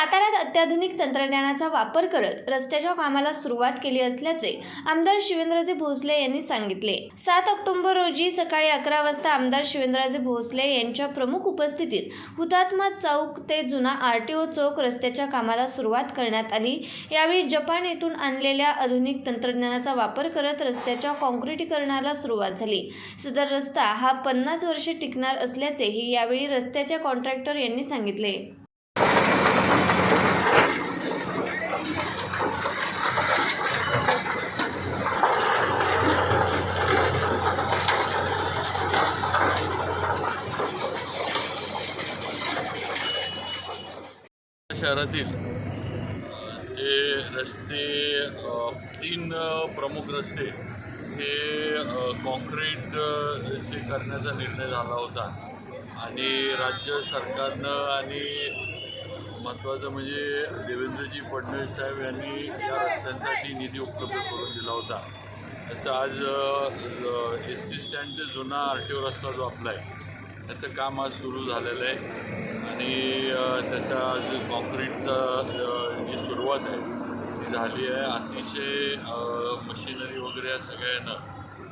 साताऱ्यात अत्याधुनिक तंत्रज्ञानाचा वापर करत रस्त्याच्या कामाला सुरुवात केली असल्याचे आमदार शिवेंद्रजी भोसले यांनी सांगितले. सात ऑक्टोबर रोजी सकाळी अकरा वाजता आमदार शिवेंद्रजी भोसले यांच्या प्रमुख उपस्थितीत हुतात्मा चौक ते जुना आरटीओ चौक रस्त्याच्या कामाला सुरुवात करण्यात आली. यावेळी जपान येथून आणलेल्या आधुनिक तंत्रज्ञानाचा वापर करत रस्त्याच्या काँक्रिटीकरणाला सुरुवात झाली. सदर रस्ता हा पन्नास वर्षे टिकणार असल्याचेही यावेळी रस्त्याच्या कॉन्ट्रॅक्टर यांनी सांगितले. शहरातील जे रस्ते तीन प्रमुख रस्ते हे कॉन्क्रीट चे करण्याचा निर्णय झाला होता. आणि राज्य सरकारनं आणि महत्त्वाचं म्हणजे देवेंद्रजी फडणवीस साहेब यांनी या रस्त्यांसाठी निधी उपलब्ध करून दिला होता. त्याचा आज एस टी स्टँड ते जुना आर टी ओ रस्ता जो आपला आहे त्याचं काम आज सुरू झालेलं आहे. आणि त्याचा आज कॉन्क्रीटचं जी सुरुवात आहे ती झाली आहे. अतिशय मशिनरी वगैरे या सगळ्यांना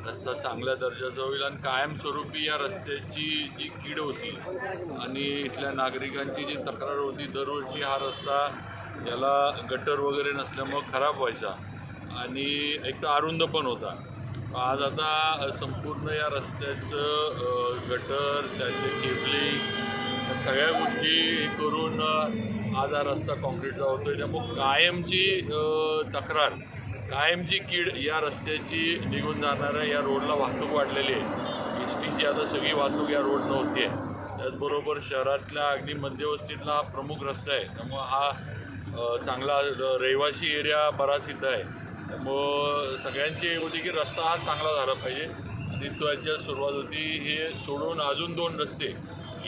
रस्ता चांगल्या दर्जाचा होईल आणि कायमस्वरूपी या रस्त्याची जी कीड होती आणि इथल्या नागरिकांची जी तक्रार होती दरवर्षी हा रस्ता याला गटर वगैरे नसल्यामुळं खराब व्हायचा आणि एक तर अरुंद पण होता. आज आता संपूर्ण या रस्त्याचं गटर त्याचे केबलिंग सगळ्या गोष्टी हे करून आज हा रस्ता कॉन्क्रीटचा होतो त्यामुळं कायमची तक्रार कायमची कीड या रस्त्याची निघून जाणाऱ्या या रोडला वाहतूक वाढलेली आहे. एस टीची आता सगळी वाहतूक या रोडनं होती. आहे त्याचबरोबर शहरातल्या अगदी मध्यवस्तीतला हा प्रमुख रस्ता आहे. त्यामुळं हा चांगला रहिवासी एरिया बराच इथं आहे. त्यामुळं सगळ्यांची होती की रस्ता हा चांगला झाला पाहिजे. आणि त्याच्या सुरुवात होती. हे सोडून अजून दोन रस्ते.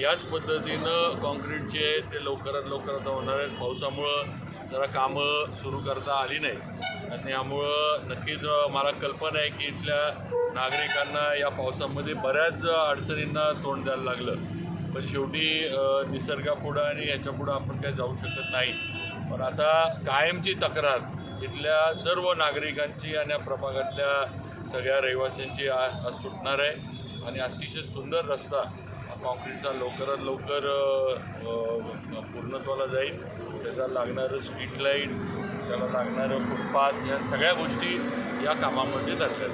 याच पद्धतीनं कॉन्क्रीटचे ते लवकरात लवकर आता होणार आहेत. पावसामुळं जरा कामं सुरू करता आली नाही. आणि यामुळं नक्कीच मला कल्पना आहे की इथल्या नागरिकांना या पावसामध्ये बऱ्याच अडचणींना तोंड द्यायला लागलं. पण शेवटी निसर्गापुढं आणि याच्यापुढं आपण काही जाऊ शकत नाही. पण आता कायमची तक्रार इथल्या सर्व नागरिकांची आणि या प्रभागातल्या सगळ्या रहिवाशांची आज सुटणार आहे. आणि अतिशय सुंदर रस्ता कॉन्क्रीटचा लवकरात लवकर पूर्णत्वाला जाईल. त्याला लागणारं स्ट्रीट लाइट त्याला लागणारं फुटपाथ या सगळ्या गोष्टी या कामामध्ये धरल्या